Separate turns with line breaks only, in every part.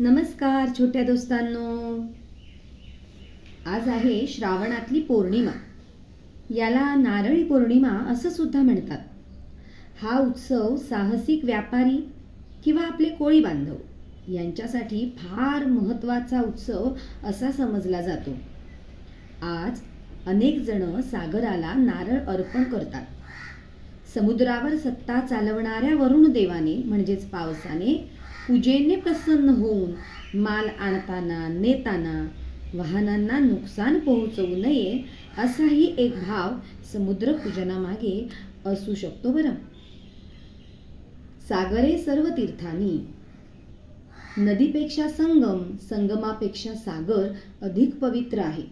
नमस्कार छोट्या दोस्तांनो. आज आहे श्रावणातली पौर्णिमा. याला नारळी पौर्णिमा असं सुद्धा म्हणतात. हा उत्सव साहसिक व्यापारी किंवा आपले कोळी बांधव यांच्यासाठी फार महत्त्वाचा उत्सव असा समजला जातो. आज अनेक जण सागराला नारळ अर्पण करतात. समुद्रावर सत्ता चालवणाऱ्या वरुण देवाने म्हणजेच पावसाने पूजेने प्रसन्न होऊन माल आणताना नेताना वाहनांना नुकसान पोहोचवू नये असाही एक भाव समुद्र पूजनामागे असू शकतो बरं. सागरे सर्व तीर्थानी नदीपेक्षा संगम संगमापेक्षा सागर अधिक पवित्र आहे.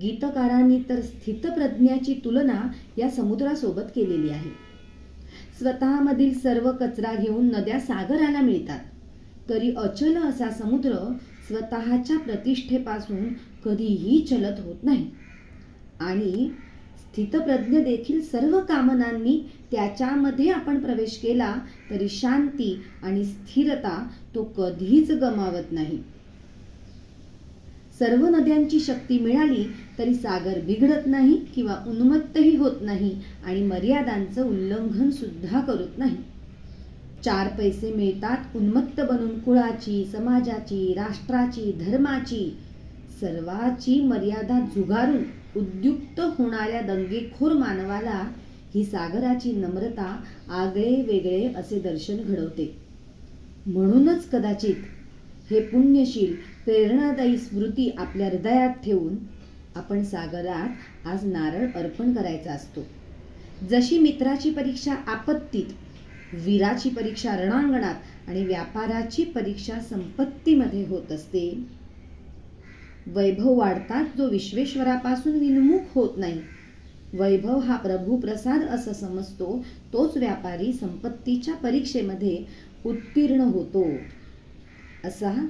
गीतकारांनी तर स्थितप्रज्ञाची तुलना या समुद्रासोबत केलेली आहे. स्वतःमधील सर्व कचरा घेऊन नद्या सागराला मिळतात. तरी अचल असा समुद्र स्वतःच्या प्रतिष्ठेपासून कधीही चलत होत नाही. आणि स्थितप्रज्ञ देखील सर्व कामनांनी त्याच्यामध्ये आपण प्रवेश केला तरी शांती आणि स्थिरता तो कधीच गमावत नाही. सर्व नद्यांची शक्ती मिळाली तरी सागर बिघडत नाही किंवा उन्मत्तही होत नाही आणि मर्यादांचं उल्लंघन सुद्धा करत नाही. चार पैसे मिळतात उन्मत्त बनून कुळाची समाजाची राष्ट्राची धर्माची. सर्वाची मर्यादा झुगारून उद्युक्त होणाऱ्या दंगेखोर मानवाला ही सागराची नम्रता आगळे वेगळे असे दर्शन घडवते. म्हणूनच कदाचित हे पुण्यशील प्रेरणादायी स्मृती आपल्या हृदयात ठेवून आपण सागरात आज नारळ अर्पण करायचा असतो. जशी मित्राची परीक्षा आपत्तीत वीराची परीक्षा रणांगणात आणि व्यापाराची परीक्षा संपत्तीमध्ये होत असते वैभव वाढतात जो विश्वेश्वरापासून विनमुख होत नाही. वैभव हा प्रभू प्रसाद असं समजतो तोच व्यापारी संपत्तीच्या परीक्षेमध्ये उत्तीर्ण होतो. असा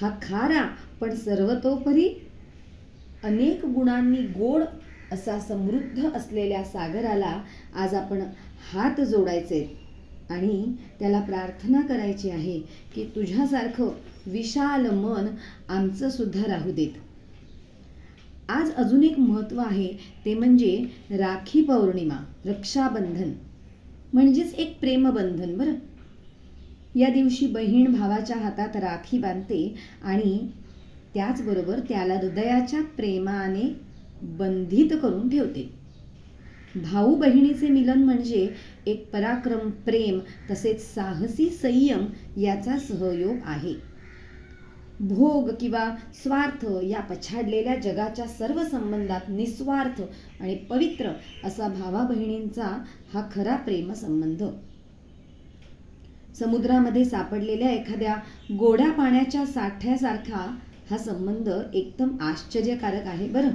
हा खारा पण सर्वतोपरी अनेक गुणांनी गोड असा समृद्ध असलेल्या सागराला आज आपण हात जोडायचे आणि त्याला प्रार्थना करायची आहे की तुझ्यासारखं विशाल मन आमचं सुद्धा राहू देत. आज अजून एक महत्त्व आहे ते म्हणजे राखी पौर्णिमा रक्षाबंधन म्हणजेच एक प्रेमबंधन बरं? या दिवशी बहीण भावाच्या हातात राखी बांधते आणि त्याचबरोबर त्याला हृदयाच्या प्रेमाने बंधित करून ठेवते. भाऊ बहिणीचे मिलन म्हणजे एक पराक्रम प्रेम तसेच साहसी संयम याचा सहयोग आहे. भोग किंवा स्वार्थ या पछाडलेल्या जगाच्या सर्व संबंधात निस्वार्थ आणि पवित्र असा भावा बहिणींचा हा खरा प्रेमसंबंध. समुद्रामध्ये सापडलेल्या एखाद्या गोड्या पाण्याच्या साठ्यासारखा हा संबंध एकदम आश्चर्यकारक आहे बरं?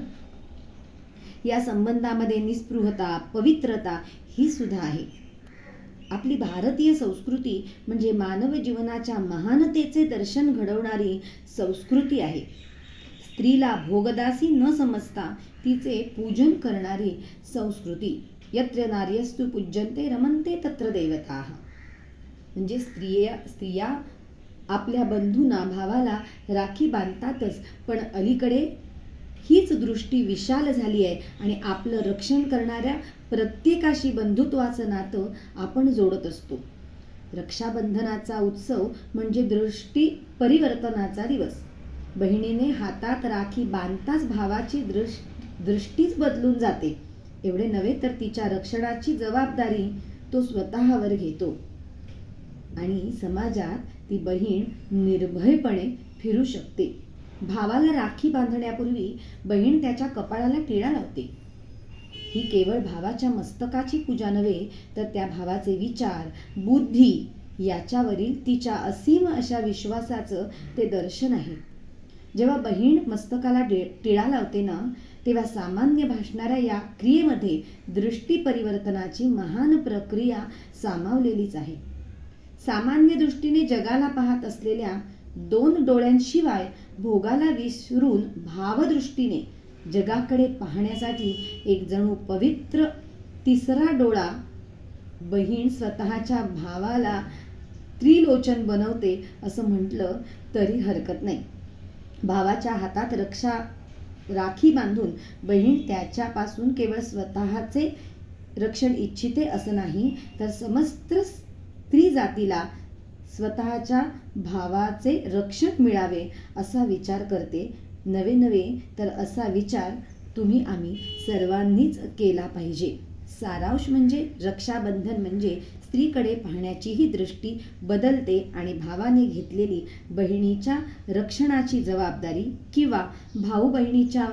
या संबंधामध्ये निस्पृहता पवित्रता ही सुद्धा आहे. आपली भारतीय संस्कृती म्हणजे मानव जीवनाच्या महानतेचे दर्शन घडवणारी संस्कृती आहे. स्त्रीला भोगदासी न समजता तिचे पूजन करणारी संस्कृती. यत्र नार्यस्तु पूज्यन्ते रमन्ते तत्र देवता. म्हणजे स्त्रिया स्त्रिया आपल्या बंधूंना भावाला राखी बांधतातच. पण अलीकडे हीच दृष्टी विशाल झाली आहे आणि आपलं रक्षण करणाऱ्या प्रत्येकाशी बंधुत्वाचं नातं आपण जोडत असतो. रक्षाबंधनाचा उत्सव म्हणजे दृष्टी परिवर्तनाचा दिवस. बहिणीने हातात राखी बांधताच भावाची दृश दृष्टीच बदलून जाते. एवढे नव्हे तर तिच्या रक्षणाची जबाबदारी तो स्वतःवर घेतो. आणि समाजात ती बहीण निर्भयपणे फिरू शकते. भावाला राखी बांधण्यापूर्वी बहीण त्याच्या कपाळाला टिळा लावते. ही केवळ भावाच्या मस्तकाची पूजा नव्हे तर त्या भावाचे विचार बुद्धी याच्यावरील तिच्या असीम अशा विश्वासाचं ते दर्शन आहे. जेव्हा बहीण मस्तकाला टिळा लावते ना तेव्हा सामान्य भासणाऱ्या या क्रियेमध्ये दृष्टी परिवर्तनाची महान प्रक्रिया सामावलेलीच आहे. सामान्य दृष्टीने जगाला पाहत असलेल्या दोन डोळ्यांशिवाय भोगाला विसरून भावदृष्टीने जगाकडे पाहण्यासाठी एक जणू पवित्र तिसरा डोळा बहीण स्वतःच्या भावाला त्रिलोचन बनवते असं म्हटलं तरी हरकत नाही. भावाच्या हातात रक्षा राखी बांधून बहीण त्याच्यापासून केवळ स्वतःचे रक्षण इच्छिते असं नाही तर समस्त कोणत्याही जातीला स्वतःच्या भावाचे रक्षण मिळावे असा विचार करते. नवे नवे तर असा विचार तुम्ही आम्ही सर्वांनीच केला पाहिजे. सारांश म्हणजे रक्षाबंधन म्हणजे स्त्रीकडे पाहण्याचीही दृष्टी बदलते आणि भावाने घेतलेली बहिणीच्या रक्षणाची जबाबदारी किंवा भाऊ बहिणीच्या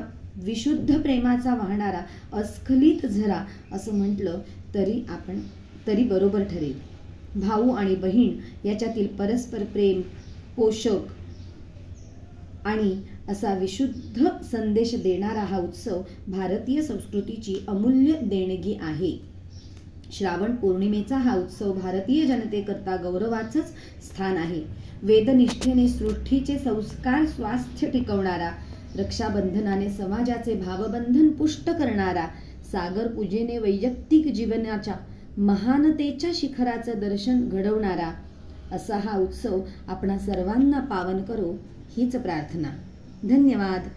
विशुद्ध प्रेमाचा वाहणारा अस्खलित झरा असं म्हटलं तरी आपण तरी बरोबर ठरेल. भाऊ आणि बहीण याच्यातील परस्पर प्रेम पोषक आणि असा विशुद्ध संदेश देणारा हा उत्सव भारतीय संस्कृतीची अमूल्य देणगी आहे. श्रावण पौर्णिमेचा हा उत्सव भारतीय जनतेकरता गौरवाचंच स्थान आहे. वेदनिष्ठेने सृष्टीचे संस्कार स्वास्थ्य टिकवणारा रक्षाबंधनाने समाजाचे भावबंधन पुष्ट करणारा सागर पूजेने वैयक्तिक जीवनाच्या महानतेच्या शिखराचं दर्शन घडवणारा असा हा उत्सव आपणा सर्वांना पावन करो हीच प्रार्थना. धन्यवाद.